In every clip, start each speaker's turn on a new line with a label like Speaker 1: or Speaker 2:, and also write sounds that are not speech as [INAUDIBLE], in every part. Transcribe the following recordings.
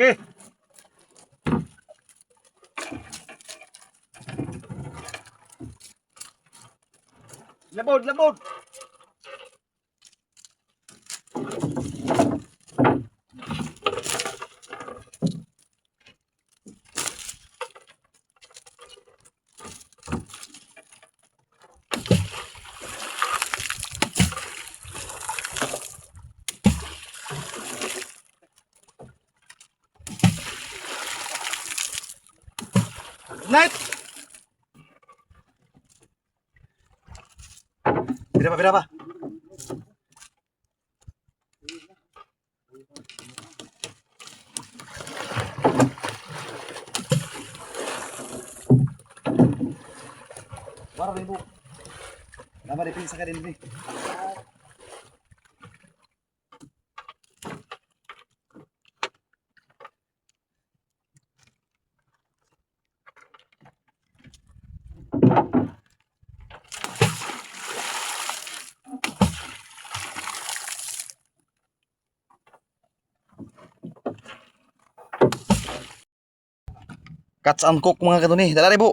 Speaker 1: Ge. Labod, labod. Night. Bira pa, bira pa. Wala rin po. Nama rin pinsa ka Cuts and cook mga katuni. Dala rin po.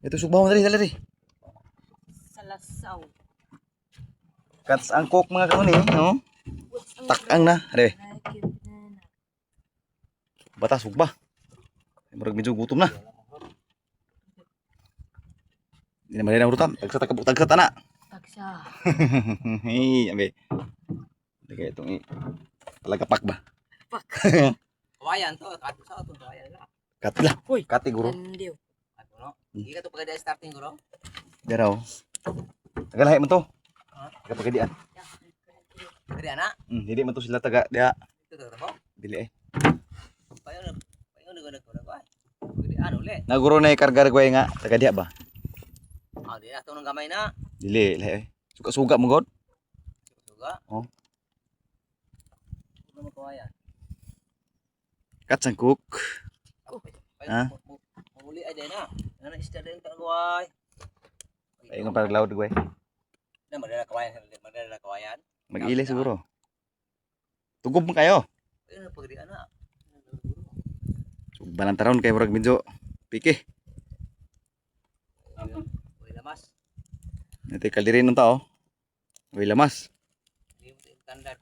Speaker 1: Ito subaw mo dali, dala rin.
Speaker 2: Salasaw.
Speaker 1: Cuts and cook mga katuni. No?
Speaker 2: Takang na.
Speaker 1: Are, batas ugba. Murag medyo gutom na. Hindi naman rin ang urutan. Tagsat ka tagsat na.
Speaker 2: Tagsya.
Speaker 1: [LAUGHS] Hey, abe. Hindi kaya itong i- palagapak ba?
Speaker 2: Pak.
Speaker 1: [LAUGHS]
Speaker 3: Kawayan to, kato sa to kawayan la.
Speaker 1: Kati lah. Uy. Kati guro.
Speaker 2: Landiw.
Speaker 3: Kato no. Ika to pagada starting guro.
Speaker 1: Daraw. Tagalahi mo to.
Speaker 3: Ha?
Speaker 1: Taga pagadian.
Speaker 3: Dari ana.
Speaker 1: Hmm, hindi to sila taga dia.
Speaker 3: Ito to mo.
Speaker 1: Dili eh.
Speaker 3: Payo na payo na guna ko. Pagadi ano le.
Speaker 1: Naguro na ikargar ko nga taga dia ba?
Speaker 3: Ah, di ato nang gamay na.
Speaker 1: Dili lahi. eh. Suka-suka mo god.
Speaker 3: Suga.
Speaker 1: Oh.
Speaker 3: Ano mo kawayan?
Speaker 1: Cuts and cook.
Speaker 3: Ha? Muli ay din na. Ano isda din ta kaway. Ay nga para
Speaker 1: ko eh.
Speaker 3: Na madala kawayan, madala kawayan.
Speaker 1: Mag-ili siguro. Tugob mo kayo.
Speaker 3: Payo na pagadi ana.
Speaker 1: Sugban ang taron kay murag medyo piki.
Speaker 3: Uy lamas.
Speaker 1: Nati kaldirin ng tao. Uy lamas.
Speaker 3: Di standard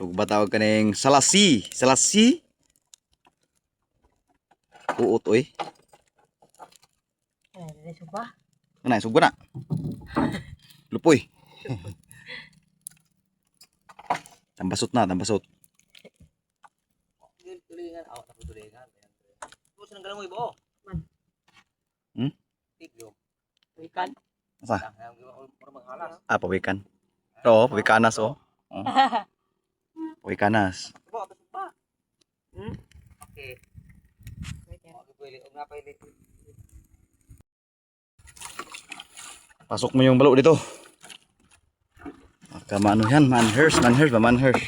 Speaker 1: dito. Ug ba tawag kaning salasi? Salasi? Uot oy.
Speaker 2: Eh, diretso ba?
Speaker 1: Ano, sugba na. Lupoy. tambasot na, tambasot.
Speaker 3: Tulingan, aw sa tulingan. Puso nang galangoy bo.
Speaker 2: Man.
Speaker 1: Hmm?
Speaker 3: Tigyo. Wikan.
Speaker 1: Asa?
Speaker 3: Ah, maghalas.
Speaker 1: Ah, pawikan.
Speaker 3: Oo, pawikanas oh. Ato pa.
Speaker 2: Hmm?
Speaker 3: Okay.
Speaker 1: Pasok mo yung balo dito. Baka maano yan, manhurst, manhurst manhurst.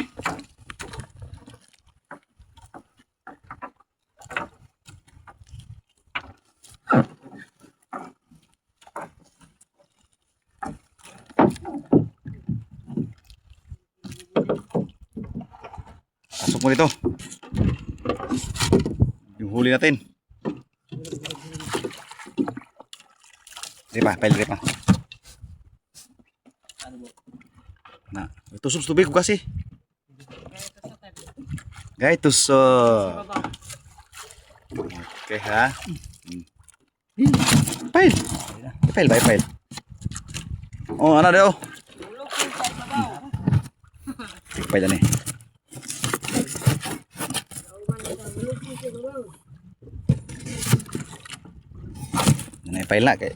Speaker 1: Pasok mo dito. Yung huli natin. Di pa, pile di pa. Na, ito subs tubig ko kasi. Sa Sa baba. Okay, ha? Hmm. Pail. Pail ba, pail? Oh, ano daw?
Speaker 2: Tulog ko
Speaker 1: sa Nanay pail na kay.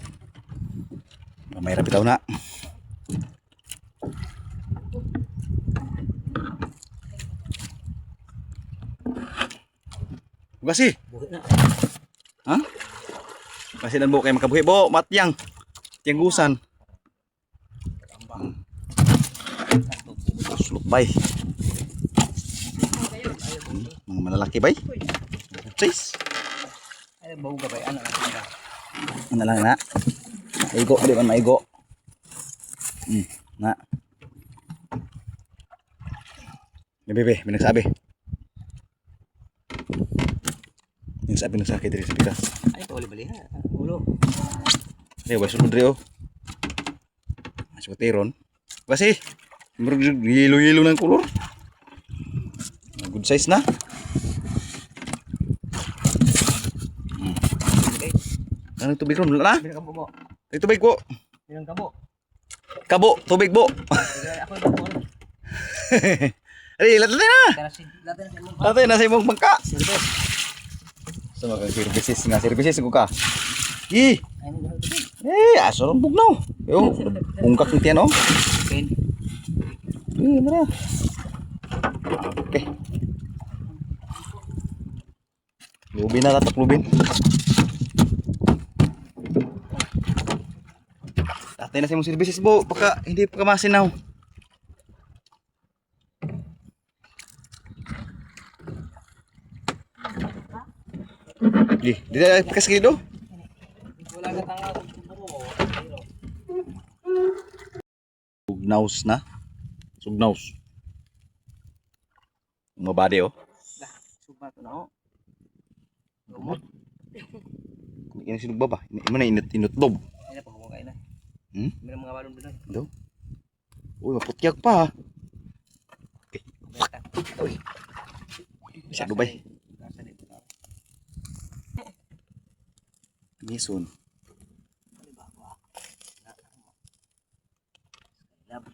Speaker 1: May rapi tao na. Kasi,
Speaker 3: Buhi na.
Speaker 1: ha? Kasi nan bo kay makabuhi bo, matyang. Tiyanggusan. Sulok bay. Mga malalaki bay. Sis.
Speaker 3: Ay, bau ka ba? Ano?
Speaker 1: Ano? Lang na. Maigo, di man maigo. Hmm, na. Bebe, may nagsabi. Yung sabi ng sakit diri sa bigas.
Speaker 3: Ay, ulit bali ha. Ulo.
Speaker 1: Ay, wala sunod rin oh. Mas matiron. Kasi, murag yelo-yelo ng kulor. Good size na. Ano yung tubig ron? Wala na.
Speaker 3: Bilang kabo mo.
Speaker 1: Ay, tubig po.
Speaker 3: Bilang kabo.
Speaker 1: Kabo, tubig po. Ako
Speaker 3: yung kabo.
Speaker 1: [LAUGHS] Ay, lahat na.
Speaker 3: Lahat
Speaker 1: na nasa imong bangka. Sa mga services nga, services ko ka. Ih, eh, aso ng bugnaw. Yo, bungkak ng tiyan, oh.
Speaker 3: Pen.
Speaker 1: Eh, mara. Okay. Lubin na tatak lubin. Tatay na sa imong services po, baka hindi pa kamasinaw. Di, di na kasi do.
Speaker 3: Wala ka tanga.
Speaker 1: Sugnaws na. Sugnaws. Mabade oh.
Speaker 3: Subat na oh.
Speaker 1: Lumot. Ini sinugba ba? Mana init inut dob.
Speaker 3: Ay, na pagkumakain na.
Speaker 1: Hmm?
Speaker 3: May mga balon doon.
Speaker 1: Do. Uy, maputyak pa.
Speaker 3: Basta. Uy. Sa Dubai.
Speaker 1: Mison.
Speaker 3: Lab.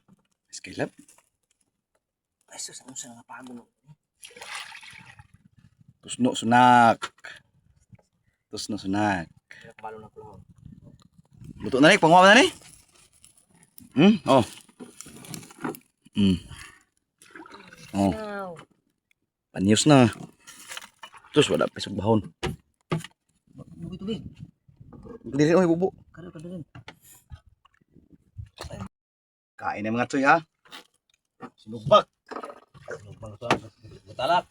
Speaker 1: Skylab.
Speaker 3: Ay, sus, ano sa nga pago no?
Speaker 1: Tusno sunak. Tusno sunak.
Speaker 3: Balon na kulo.
Speaker 1: Luto na ni, panguha na ni. Hmm? Oh. Hmm.
Speaker 2: Oh,
Speaker 1: panyos na. Terus wala pa isang bahon.
Speaker 3: Bugi tubig.
Speaker 1: Dili oy bubo.
Speaker 3: Karo ka doon.
Speaker 1: Kain na mga tsoy ha. Sinugbak.
Speaker 3: Lubang to. Butalak.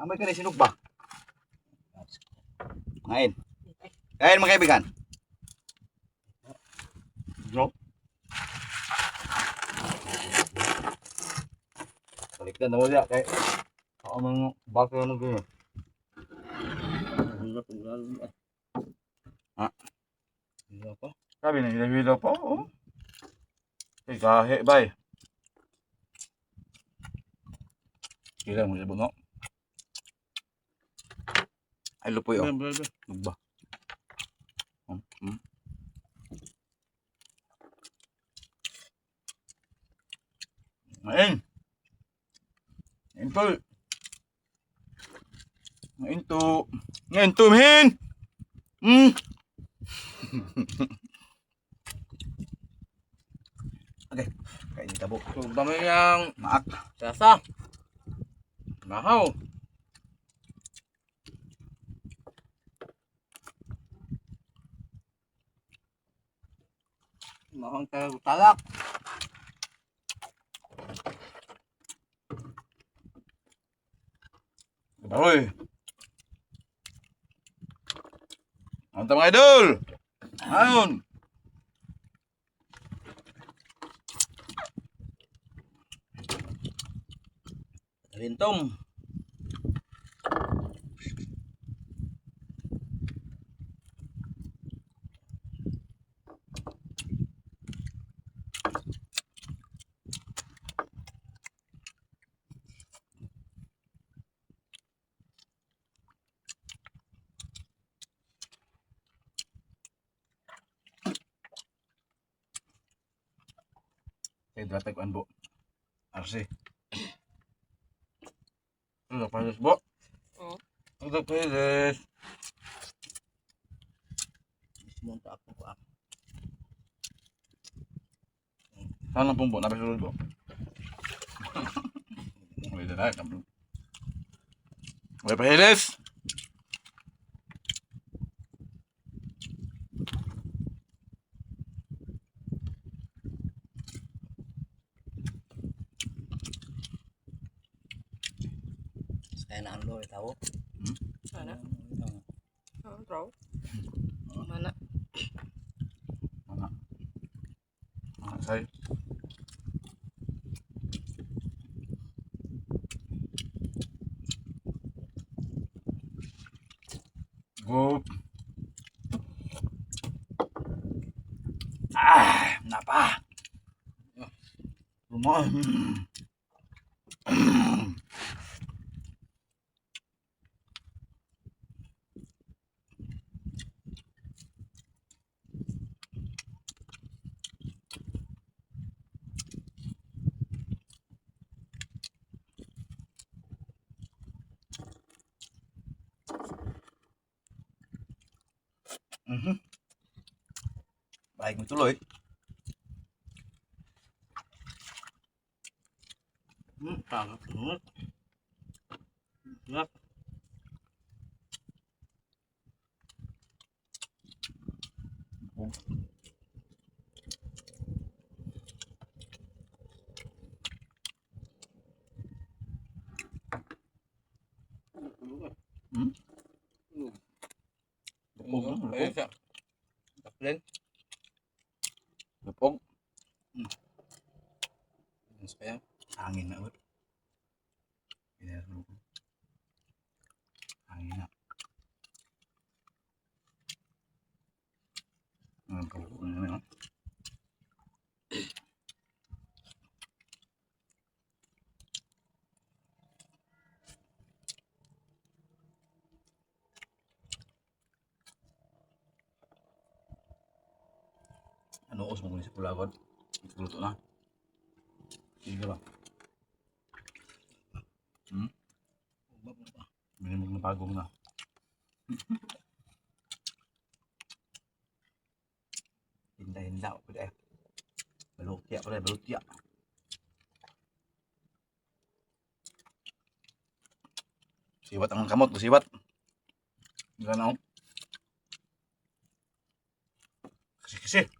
Speaker 1: Amay ka na sinugbak. Ngayon. Kain mga kaibigan. No? Baliktad na mo siya. Kaya ako mga bakit ano gano'n.
Speaker 3: Hirap ang lalo.
Speaker 1: Ha? Hirap pa. Sabi na hila-hila pa. Oh. Kay gahe bay. Kila mo siya buno. Ay lupoy oh. Nagba. Hmm. Hmm. Ngayon. Ngayon to. Ngayon to. Ngayon to, men! Hmm. [LAUGHS] okay. Kain tabo.
Speaker 4: So, dami yang
Speaker 1: Maak.
Speaker 4: sasa. Mahaw.
Speaker 3: Mahang talak.
Speaker 1: Baroy. Mantap mga idol. Ayun. Rintom. Pedro Tagwan bo. RC. Ano pa bo?
Speaker 2: Oo.
Speaker 1: Ano pa Pedro?
Speaker 3: Sumunta ako ko ako.
Speaker 1: Sana pong bo, nabisulod bo. [LAUGHS] Wala na, kablo. Wala pa Hiles!
Speaker 3: Na ang lori tao.
Speaker 2: Mana? Oo, bro. Mana?
Speaker 1: Mana? Mana say? Go. Ah, napa. Lumayan. Uh-huh. Baik, tuloy.
Speaker 3: Hmm, parang banget. Gelap.
Speaker 1: Ano os mo sa pulagod? Luto na. Sige ba? Hmm? Minimum na pagong na. Hinda-hinda ko pwede eh. Balutya pala, balutya. Siwat ang kamot, siwat. Ganaw. Kasi kasi.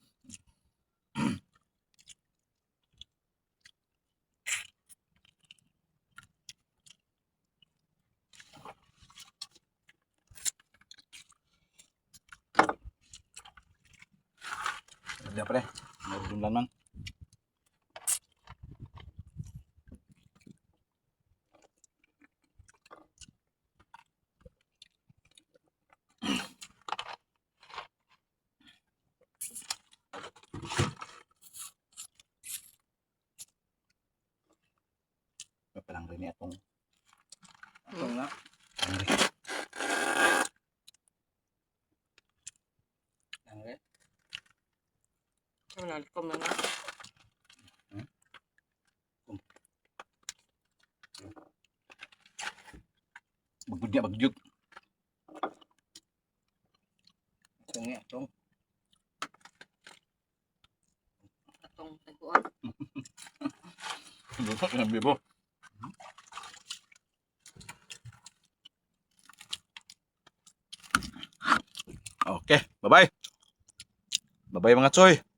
Speaker 2: น่ะกลมแล้วนะ
Speaker 1: บักบุญเดียบักยึก
Speaker 3: ตรงเนี้ยตรงตร
Speaker 2: งแต่กูอ่อน
Speaker 1: ดูทอดกันเบียบบ่โอเคบ๊ายบายบ๊ายบาย mga choy